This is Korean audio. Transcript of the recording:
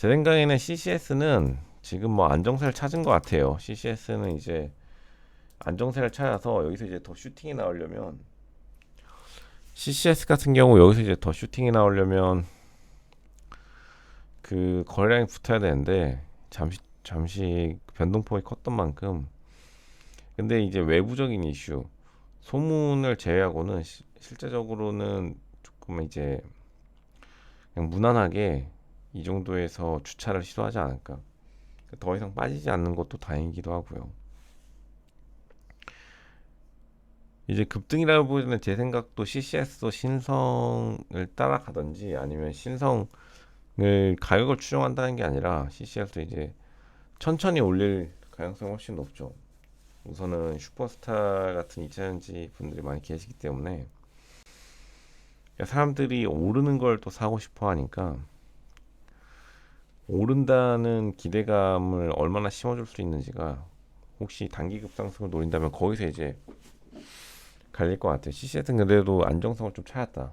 제 생각에는 CCS는 지금 뭐 안정세를 찾은 것 같아요. CCS는 이제 안정세를 찾아서 여기서 이제 더 슈팅이 나오려면 CCS 같은 경우 여기서 이제 더 슈팅이 나오려면 그 거래량이 붙어야 되는데 잠시 잠시 변동폭이 컸던 만큼 근데 이제 외부적인 이슈 소문을 제외하고는 시- 실제적으로는 조금 이제 그냥 무난하게 이 정도에서 주차를 시도하지 않을까. 더 이상 빠지지 않는 것도 다행이기도 하고요. 이제 급등이라고 보기에는 제 생각도 CCS도 신성을 따라가든지 아니면 신성을 가격을 추정한다는 게 아니라 CCS도 이제 천천히 올릴 가능성이 훨씬 높죠. 우선은 슈퍼스타 같은 2차전지 분들이 많이 계시기 때문에 사람들이 오르는 걸 또 사고 싶어 하니까 오른다는 기대감을 얼마나 심어줄 수 있는지가 혹시 단기 급상승을 노린다면 거기서 이제 갈릴 것 같아요. CCS는 그래도 안정성을 좀 찾았다.